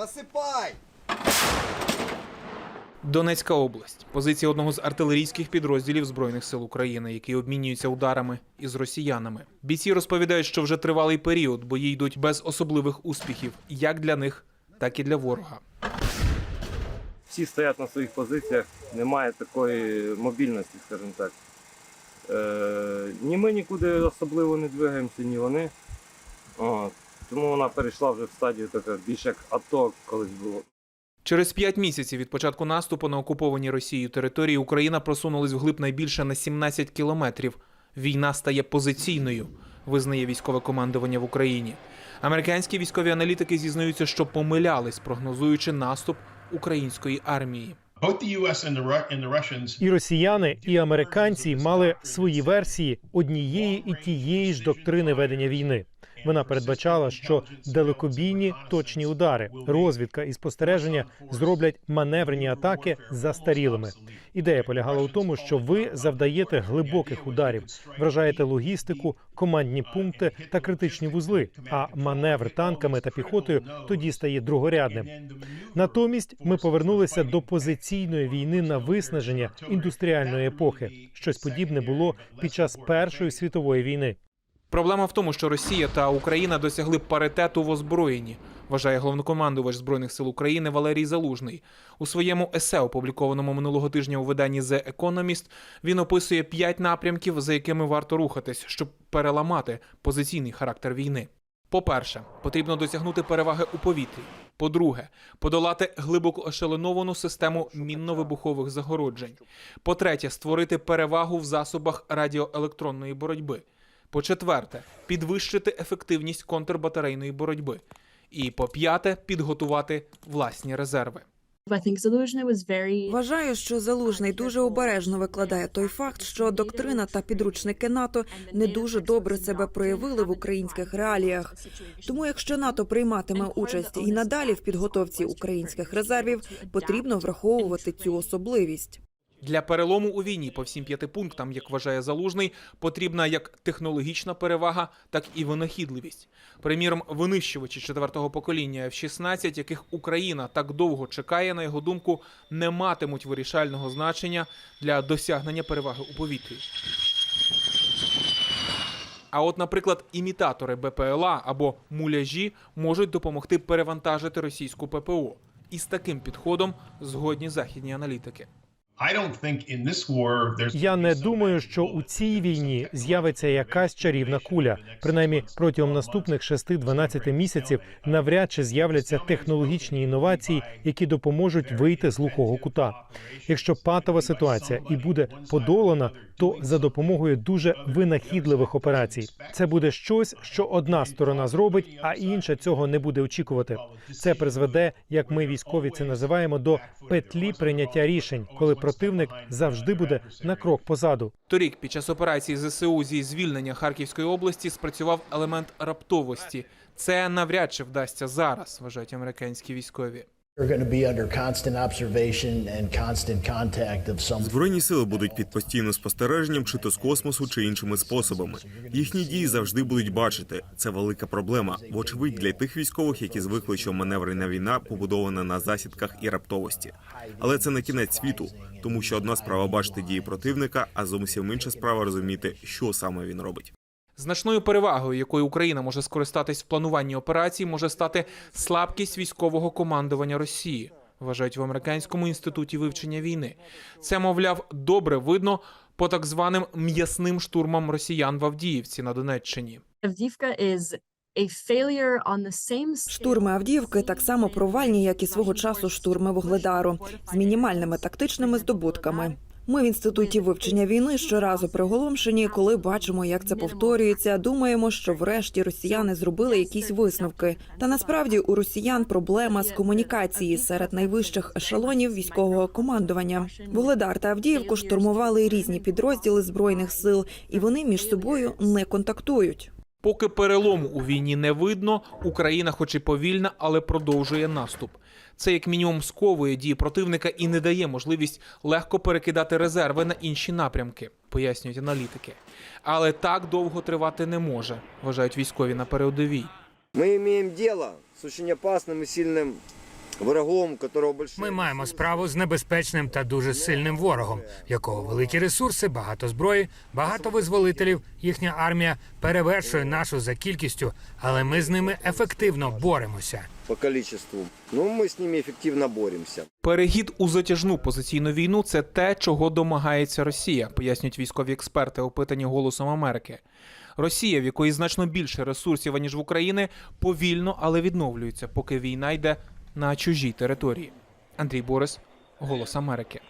Насипай! Донецька область позиція одного з артилерійських підрозділів збройних сил України, які обмінюються ударами із росіянами. Бійці розповідають, що вже тривалий період бої йдуть без особливих успіхів, як для них, так і для ворога. всі стоять на своїх позиціях, немає такої мобільності, скажімо так. Е, ні ми нікуди особливо не двигаємося, ні вони. От. Тому вона перейшла вже в стадію така більш як АТО колись було. Через п'ять місяців від початку наступу на окуповані Росією території Україна просунулась вглиб найбільше на 17 кілометрів. Війна стає позиційною, визнає військове командування в Україні. Американські військові аналітики зізнаються, що помилялись, прогнозуючи наступ української армії. І росіяни, і американці мали свої версії однієї і тієї ж доктрини ведення війни. Вона передбачала, що далекобійні точні удари, розвідка і спостереження зроблять маневрені атаки застарілими. Ідея полягала у тому, що ви завдаєте глибоких ударів, вражаєте логістику, командні пункти та критичні вузли. А маневр танками та піхотою тоді стає другорядним. Натомість ми повернулися до позиційної війни на виснаження індустріальної епохи. Щось подібне було під час Першої світової війни. Проблема в тому, що Росія та Україна досягли паритету в озброєнні, вважає головнокомандувач збройних сил України Валерій Залужний. У своєму есе, опублікованому минулого тижня у виданні The Economist, він описує п'ять напрямків, за якими варто рухатись, щоб переламати позиційний характер війни. По-перше, потрібно досягнути переваги у повітрі. По-друге, подолати глибоко ешелоновану систему мінно-вибухових загороджень. По-третє, створити перевагу в засобах радіоелектронної боротьби. По-четверте, підвищити ефективність контрбатарейної боротьби. І по-п'яте, підготувати власні резерви. Вважаю, що залужний дуже обережно викладає той факт, що доктрина та підручники НАТО не дуже добре себе проявили в українських реаліях. Тому, якщо НАТО прийматиме участь і надалі в підготовці українських резервів, потрібно враховувати цю особливість. Для перелому у війні по всім п'яти пунктам, як вважає залужний, потрібна як технологічна перевага, так і винахідливість. Приміром, винищувачі четвертого покоління F-16, яких Україна так довго чекає, на його думку, не матимуть вирішального значення для досягнення переваги у повітрі. А от, наприклад, імітатори БПЛА або муляжі можуть допомогти перевантажити російську ППО. І з таким підходом згодні західні аналітики. Я не думаю, що у цій війні з'явиться якась чарівна куля. Принаймні протягом наступних 6-12 місяців навряд чи з'являться технологічні інновації, які допоможуть вийти з глухого кута. Якщо патова ситуація і буде подолана, то за допомогою дуже винахідливих операцій. Це буде щось, що одна сторона зробить, а інша цього не буде очікувати. Це призведе, як ми військові це називаємо, до петлі прийняття рішень, коли противник завжди буде на крок позаду. Торік під час операції ЗСУ зі звільнення Харківської області спрацював елемент раптовості. Це навряд чи вдасться зараз, вважають американські військові. We're going to be Збройні сили будуть під постійним спостереженням, чи то з космосу, чи іншими способами. Їхні дії завжди будуть бачити. Це велика проблема. Вочевидь, для тих військових, які звикли, що маневрена війна побудована на засідках і раптовості. Але це не кінець світу, тому що одна справа бачити дії противника, а зовсім інша справа розуміти, що саме він робить. Значною перевагою, якою Україна може скористатись в плануванні операцій, може стати слабкість військового командування Росії, вважають в американському інституті вивчення війни. Це, мовляв, добре видно по так званим м'ясним штурмам росіян в Авдіївці на Донеччині. Scale. Штурми Авдіївки так само провальні, як і свого часу штурми Вугледару, з мінімальними тактичними здобутками. Ми в інституті вивчення війни щоразу приголомшені, коли бачимо, як це повторюється. Думаємо, що врешті росіяни зробили якісь висновки. Та насправді у росіян проблема з комунікації серед найвищих ешелонів військового командування. Вугледар та Авдіївку штурмували різні підрозділи збройних сил, і вони між собою не контактують. Поки перелому у війні не видно, Україна, хоч і повільна, але продовжує наступ. Це як мінімум сковує дії противника і не дає можливість легко перекидати резерви на інші напрямки, пояснюють аналітики. Але так довго тривати не може, вважають військові на передовій. Мы имеем дело с очень опасным и сильным большие... Ми маємо справу з небезпечним та дуже сильним ворогом, в якого великі ресурси, багато зброї, багато визволителів. Їхня армія перевершує нашу за кількістю, але ми з ними ефективно боремося. по количеству. Ну, мы с ними эффективно боремся. Перехід у затяжну позиційну війну це те, чого домагається Росія, пояснюють військові експерти, опитані голосом Америки. Росія, в якої значно більше ресурсів аніж в Україні, повільно, але відновлюється, поки війна йде на чужій території. Андрій Борис, Голос Америки.